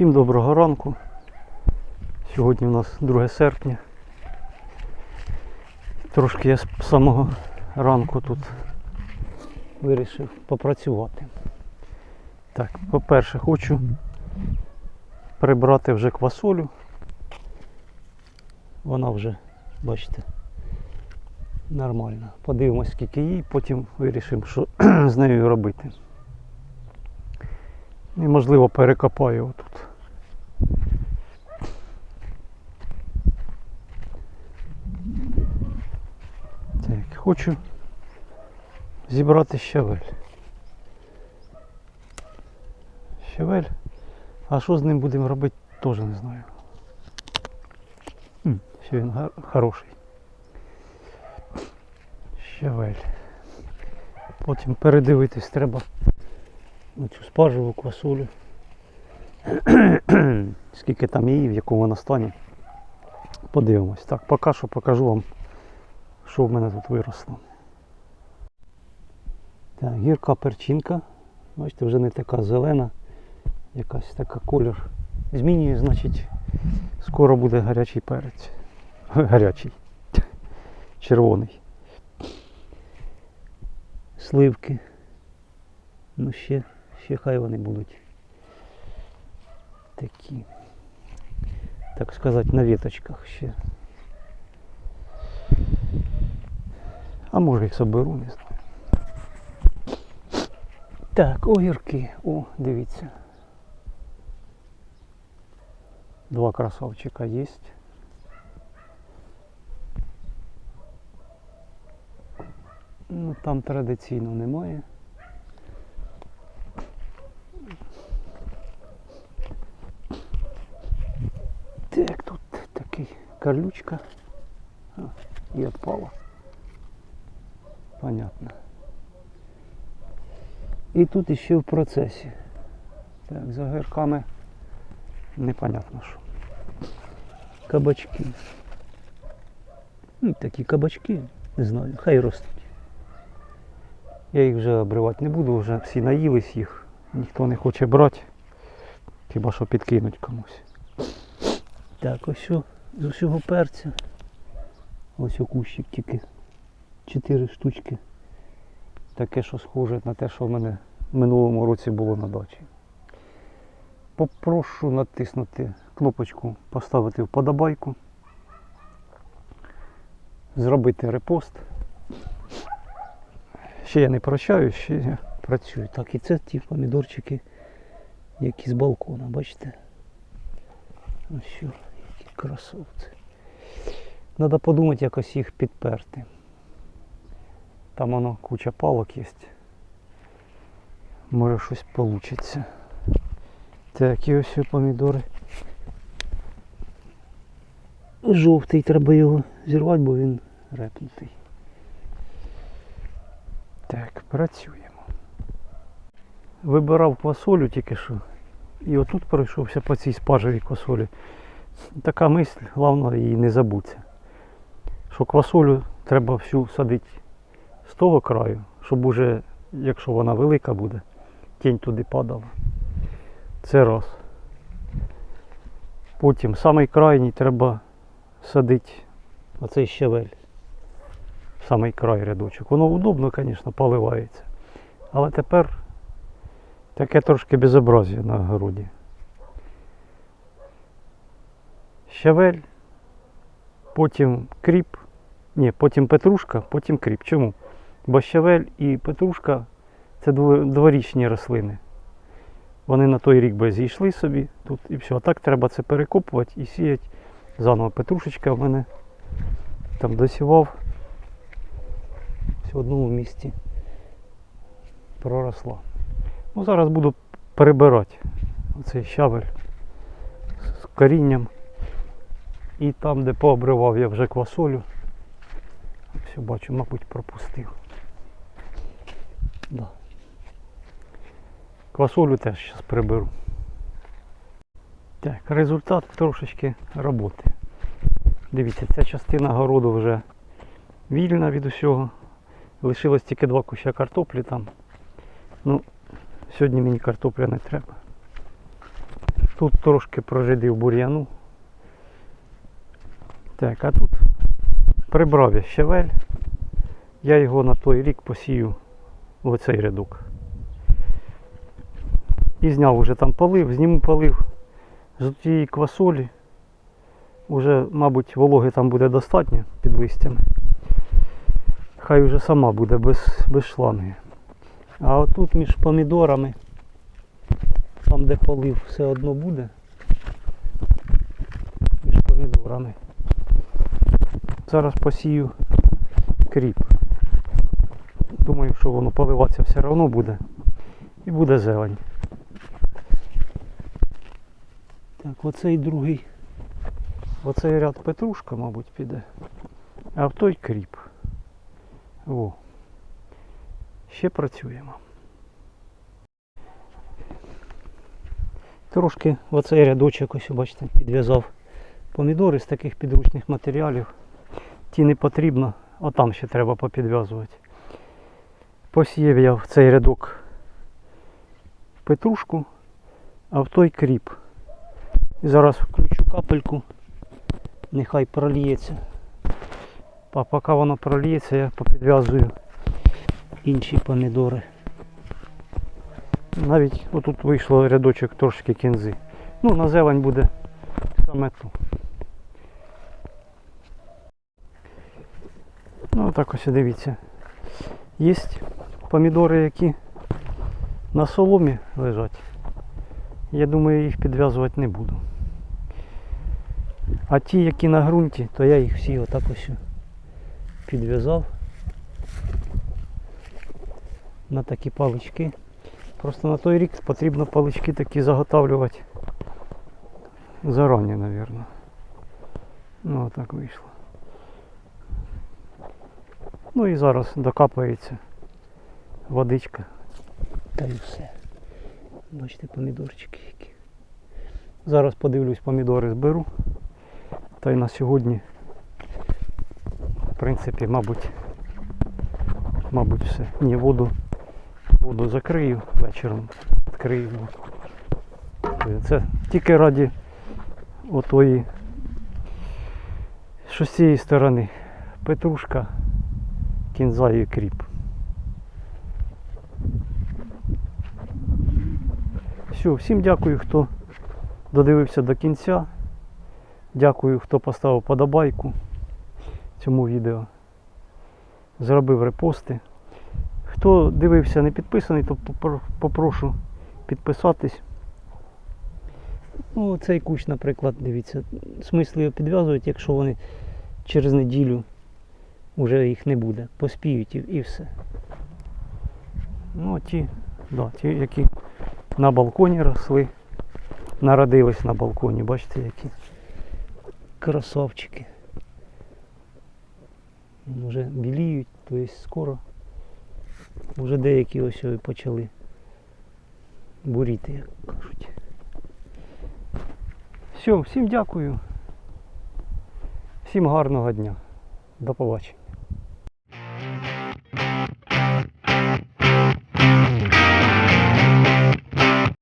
Всім доброго ранку. Сьогодні у нас 2 серпня. Трошки я з самого ранку тут вирішив попрацювати. Так, по-перше, хочу прибрати вже квасолю. Вона вже, бачите, нормальна. Подивимось, скільки їй, потім вирішимо, що з нею робити. І можливо перекопаю отут. Так, хочу зібрати щавель. Щавель. А що з ним будемо робити, теж не знаю. М, Ще він хороший. Щавель. Потім передивитись треба на цю спаржеву квасолю. Скільки там її, в якому вона стані. Подивимось. Так, поки що покажу вам, що в мене тут виросло. Так, гірка перчинка. Бачите, вже не така зелена, якась така колір. Змінює, значить, скоро буде гарячий перець. Гарячий. Червоний. Сливки. Ну ще, ще хай вони будуть такі, так сказати, на веточках ще. А може їх соберу, не знаю. Так, огірки. О, дивіться. Два красавчика є. Ну, там традиційно немає. Так, тут карлючка. А, і відпала. Понятно. І тут іще в процесі. Так, за гірками непонятно що. Кабачки. Ну, такі кабачки, не знаю, хай ростуть. Я їх вже обривати не буду, вже всі наїлись їх, ніхто не хоче брати. Хіба що підкинуть комусь. Так, ось о, з усього перця. Ось о кущик тільки. Чотири штучки. Таке, що схоже на те, що в мене в минулому році було на дачі. Попрошу натиснути кнопочку Поставити вподобайку. Зробити репост. Ще я не прощаю, ще я працюю. Так, і це ті помідорчики, які з балкона, бачите? Ось що, красавці. Треба подумати якось їх підперти. Там воно куча палок є. Може щось вийде. Так, і ось помідори. Жовтий, треба його зірвати, бо він репнутий. Так, працюємо. Вибирав квасолю тільки що. І отут пройшовся по цій спажевій квасолі. Така мисль, головне її не забудься. Що квасолю треба всю садити з того краю, щоб уже, якщо вона велика буде, тінь туди падала. Це раз. Потім самий крайній треба садити оцей щавель. Самий край рядочок. Воно удобно, звісно, поливається. Але тепер таке трошки безобразие на городі. Щавель, потім кріп, ні, потім петрушка, потім кріп. Чому? Бо щавель і петрушка це дворічні рослини. Вони на той рік би зійшли собі тут і все. А так треба це перекопувати і сіяти заново. Петрушечка в мене там досівав в одному місці проросла. Ну, зараз буду перебирати оцей щавель з корінням. І там, де пообривав я вже квасолю. Все бачу, мабуть, пропустив. Да. Квасолю теж зараз приберу. Так, результат трошечки роботи. Дивіться, ця частина городу вже вільна від усього. Лишилось тільки два куща картоплі там. Ну, сьогодні мені картопля не треба. Тут трошки прожидив бур'яну. Так, а тут прибрав я щавель. Я його на той рік посію в оцей рядок. І зняв уже там полив, зніму полив з тієї квасолі. Уже, мабуть, вологи там буде достатньо під листями. Хай вже сама буде без, без шланги. А отут між помідорами, там де полив все одно буде. Між помідорами. Зараз посію кріп. Думаю, що воно поливатися все одно буде. І буде зелень. Так, оцей другий. Оцей ряд петрушка, мабуть, піде. А в той кріп. О. Ще працюємо. Трошки оцей рядочок ось, бачите, підв'язав помідори з таких підручних матеріалів. Ті не потрібно, а там ще треба попідв'язувати. Посіяв я в цей рядок петрушку, а в той кріп. Зараз включу капельку, нехай проліється. А поки воно проліється, я попідв'язую інші помідори. Навіть отут вийшло рядочок трошки кінзи. Ну, на зелень буде саме то. Ну, так ось дивіться. Є помідори, які на соломі лежать. Я думаю, їх підв'язувати не буду. А ті, які на ґрунті, то я їх всі отак ось підв'язав на такі палички. Просто на той рік потрібно палички такі заготавлювати зарані, мабуть. Ну, отак вийшло. Ну і зараз докапається водичка. Та й все. Бачите, помідорчики які. Зараз подивлюсь, помідори зберу. Та й на сьогодні, в принципі, мабуть, мабуть, все. Ні, воду, воду закрию вечором, відкрию. Це тільки раді отої, що з цієї сторони петрушка, кінза і кріп. Все, всім дякую, хто додивився до кінця. Дякую, хто поставив подобайку цьому відео. Зробив репости. Хто дивився не підписаний, то попрошу підписатись. Ну, цей кущ, наприклад, дивіться, смисл його підв'язувати, якщо вони через неділю вже їх не буде. Поспіють і, все. Ну, ті, да, ті, які на балконі росли, народились на балконі, бачите, які красавчики. Вже біліють, тобто скоро. Вже деякі ось почали буріти, як кажуть. Все, всім дякую. Всім гарного дня. До побачення.